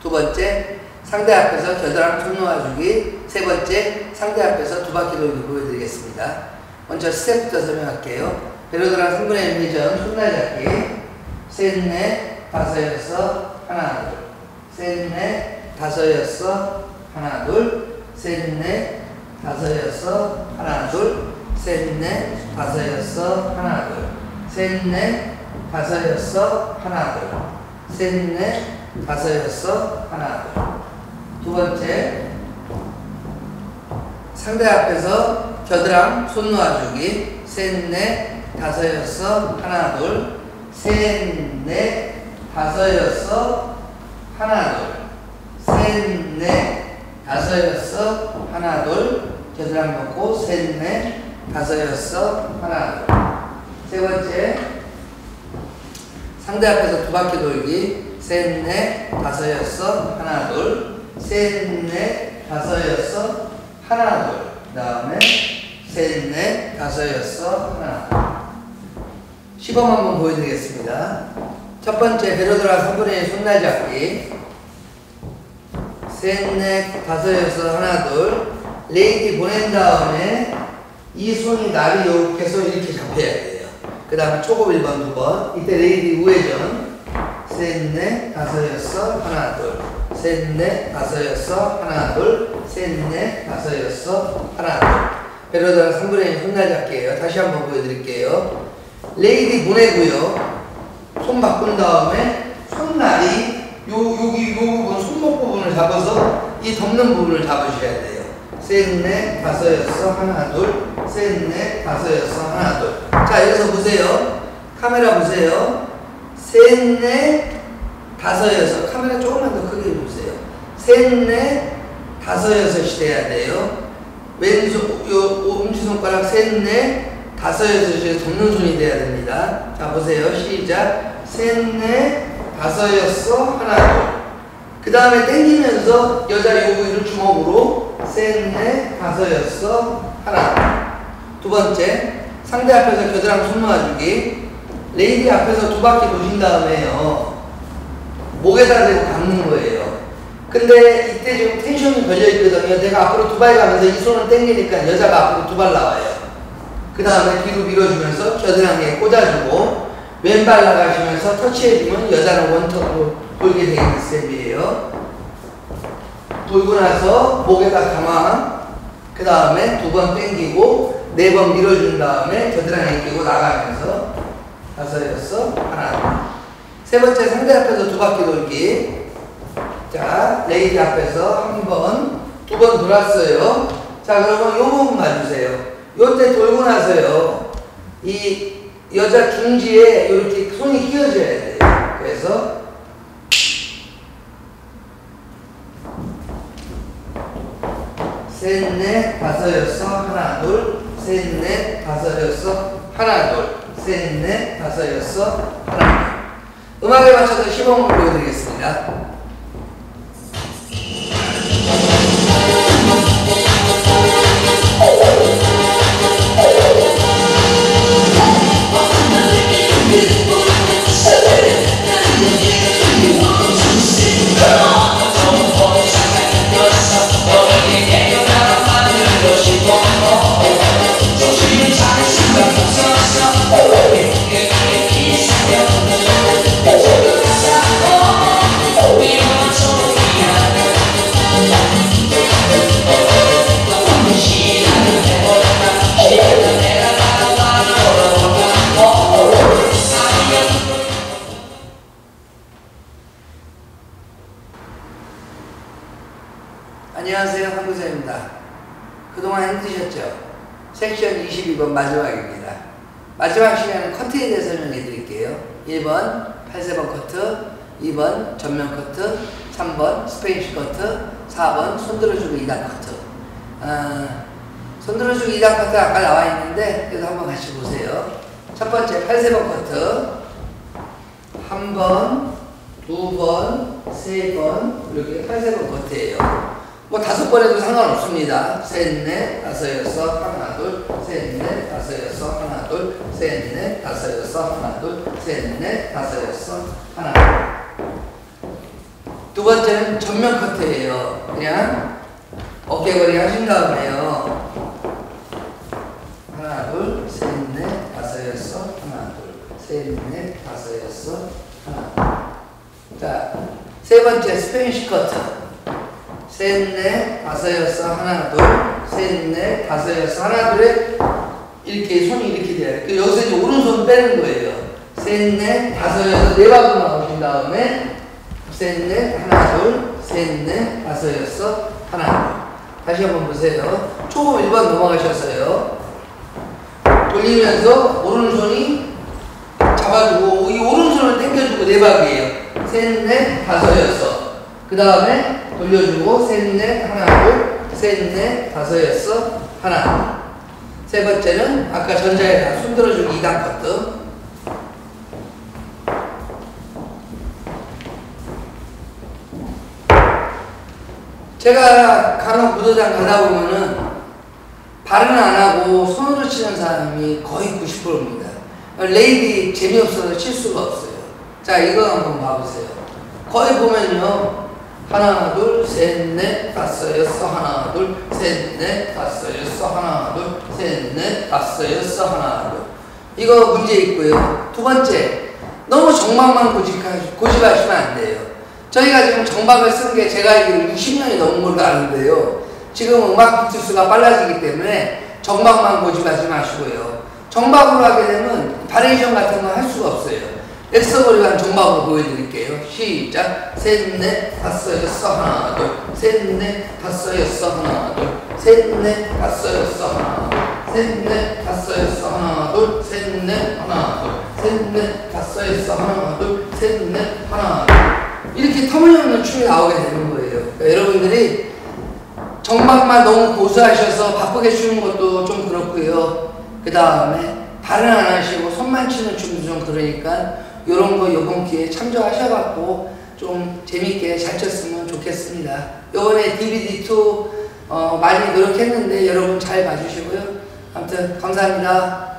두 번째, 상대 앞에서 겨드랑이 손 놓아주기. 세 번째, 상대 앞에서 두 바퀴 돌기 보여드리겠습니다. 먼저 스텝부터 설명할게요. 베로드랑 3분의 1 회전, 손날 잡기. 셋, 넷, 다섯, 여섯, 하나, 둘. 셋, 넷, 다섯, 여섯, 하나, 둘. 셋, 넷, 다섯, 여섯, 하나, 둘. 셋, 넷, 다섯, 여섯, 하나, 둘. 셋, 넷, 다섯, 여섯, 하나, 둘. 셋, 넷, 다섯, 여섯, 하나, 둘. 두 번째, 상대 앞에서 겨드랑 손 놓아주기. 셋, 넷, 다섯, 여섯, 하나, 둘. 셋, 넷, 다섯, 여섯, 하나, 둘. 셋, 넷, 다섯, 여섯, 하나, 둘. 겨드랑 놓고 셋, 넷, 다섯, 여섯, 하나, 둘. 세 번째, 상대 앞에서 두 바퀴 돌기. 셋, 넷, 다섯, 여섯, 하나, 둘. 셋, 넷, 다섯, 여섯, 하나, 둘. 그 다음에 셋, 넷, 다섯, 여섯, 하나, 둘. 시범 한번 보여드리겠습니다. 첫 번째, 베로드라 3분의 1 손날 잡기. 셋, 넷, 다섯, 여섯, 하나, 둘. 레이디 보낸 다음에 이 손이 나를 요격해서 이렇게 잡혀야 돼요. 그 다음에 초급 1번, 2번. 이때 레이디 우회전. 셋, 넷, 다섯, 여섯, 하나, 둘. 셋, 넷, 다섯, 여섯, 하나, 둘. 셋, 넷, 다섯, 여섯, 하나, 둘. 베로드라 3분의 1 손날 잡기예요. 다시 한번 보여드릴게요. 레이디 보내고요. 손 바꾼 다음에 손날이 요 여기 요 부분 손목 부분을 잡아서 이 덮는 부분을 잡으셔야 돼요. 셋, 넷, 다섯, 여섯, 하나, 둘. 셋, 넷, 다섯, 여섯, 하나, 둘. 자 여기서 보세요. 카메라 보세요. 셋, 넷, 다섯, 여섯. 카메라 조금만 더 크게 보세요. 셋, 넷, 다섯, 여섯이 돼야 돼요. 왼손 요 엄지 손가락 셋, 넷, 다섯, 여섯이 덮는 손이 돼야 됩니다. 자 보세요. 시작. 셋, 넷, 다섯, 여섯, 하나, 둘. 그 다음에 당기면서 여자 요 부위를 주먹으로 셋, 넷, 다섯, 여섯, 하나. 두 번째, 상대 앞에서 겨드랑 손 놓아주기. 레이디 앞에서 두 바퀴 도신 다음에요. 목에다 대고 감는 거예요. 근데 이때 지금 텐션이 걸려 있거든요. 내가 앞으로 두 발 가면서 이 손을 당기니까 여자가 앞으로 두 발 나와요. 그 다음에 뒤로 밀어주면서 겨드랑이에 꽂아주고 왼발 나가시면서 터치해주면 여자는 원턱으로 돌게 되는 스텝이에요. 돌고 나서 목에다 가만 그 다음에 두 번 당기고 네 번 밀어준 다음에 겨드랑이 끼고 나가면서 다섯 여섯 하나. 세 번째 상대 앞에서 두 바퀴 돌기. 자 레이디 앞에서 한번두 번 돌았어요. 자 그러면 요 부분 봐주세요. 요때 돌고 나서요. 이 여자 중지에 이렇게 손이 끼어져야 돼요. 그래서 셋, 넷, 다섯, 여섯, 하나, 둘, 셋, 넷, 다섯, 여섯, 하나, 둘, 셋, 넷, 다섯, 여섯, 하나, 둘. 음악에 맞춰서 시범을 보여드리겠습니다. 안녕 그동안 힘드셨죠? 섹션 22번 마지막입니다. 마지막 시간은 커트에 대해 설명해 드릴게요. 1번 8세번 커트, 2번 전면 커트, 3번 스페인시 커트, 4번 손들어주고 2단 커트. 아, 손들어주고 2단 커트 아까 나와 있는데 그래도 한번 같이 보세요. 첫 번째 8세번 커트 한 번, 두 번, 세 번 이렇게 8세번 커트예요. 뭐 다섯 번 해도 상관없습니다. 셋, 넷, 다섯, 여섯, 하나, 둘, 셋, 넷, 다섯, 여섯, 하나, 둘, 셋, 넷, 다섯, 여섯, 하나, 둘, 셋, 넷, 다섯, 여섯, 하나, 둘. 두 번째는 전면 커트예요. 그냥 어깨걸이 하신 다음에요. 하나, 둘, 셋, 넷, 다섯, 여섯, 하나, 둘, 셋, 넷, 다섯, 여섯, 하나. 자, 세 번째 스페니쉬 커트. 셋, 넷, 다섯, 여섯, 하나, 둘, 셋, 넷, 다섯, 여섯, 하나, 둘에 이렇게 손이 이렇게 돼요. 그 여기서 이제 오른손 빼는 거예요. 셋, 넷, 다섯, 여섯, 네 바퀴 나오신 다음에 셋, 넷, 하나, 둘, 셋, 넷, 다섯, 여섯, 하나. 다시 한번 보세요. 초급 1번 넘어가셨어요. 돌리면서 오른손이 잡아주고 이 오른손을 당겨주고 네 바퀴예요. 셋, 넷, 다섯, 여섯. 그 다음에 돌려주고 셋, 넷, 하나, 둘, 셋, 넷, 다섯, 여섯, 하나. 세 번째는 아까 전자에 손 들어주기 2단 커트. 제가 간혹 무도장 가다 보면은 발은 안 하고 손으로 치는 사람이 거의 90%입니다. 레이디 재미없어서 칠 수가 없어요. 자, 이거 한번 봐보세요. 거의 보면요. 하나, 둘, 셋, 넷, 다섯, 여섯, 하나, 둘, 셋, 넷, 다섯, 여섯, 하나, 둘, 셋, 넷, 다섯, 여섯, 하나, 둘. 이거 문제 있고요. 두 번째, 너무 고집하, 고집하시면 안 돼요. 저희가 지금 정박을 쓴 게 제가 알기로 60년이 넘은 걸로 아는데요. 지금 음악 기술수가 빨라지기 때문에 정박만 고집하지 마시고요. 정박으로 하게 되면 바레이션 같은 거할 수가 없어요. 엑서버리 한 정박으로 보여드릴게요. 시작. 셋, 넷, 다섯, 여섯, 하나, 둘. 셋, 넷, 다섯, 여섯, 하나, 둘. 셋, 넷, 다섯, 여섯, 하나, 둘. 셋, 넷, 다섯, 여섯, 하나, 둘. 셋, 넷, 하나, 둘. 셋, 넷, 다섯, 여섯, 하나, 둘. 셋, 넷, 하나, 둘. 이렇게 터무니없는 춤이 나오게 되는 거예요. 그러니까 여러분들이 정박만 너무 고수하셔서 바쁘게 추는 것도 좀 그렇고요. 그 다음에 발은 안 하시고 손만 치는 춤도 좀 그러니까 이런 거 이번 기회에 참조하셔갖고 좀 재밌게 잘 쳤으면 좋겠습니다. 이번에 DVD2 어, 많이 노력했는데 여러분 잘 봐주시고요. 아무튼 감사합니다.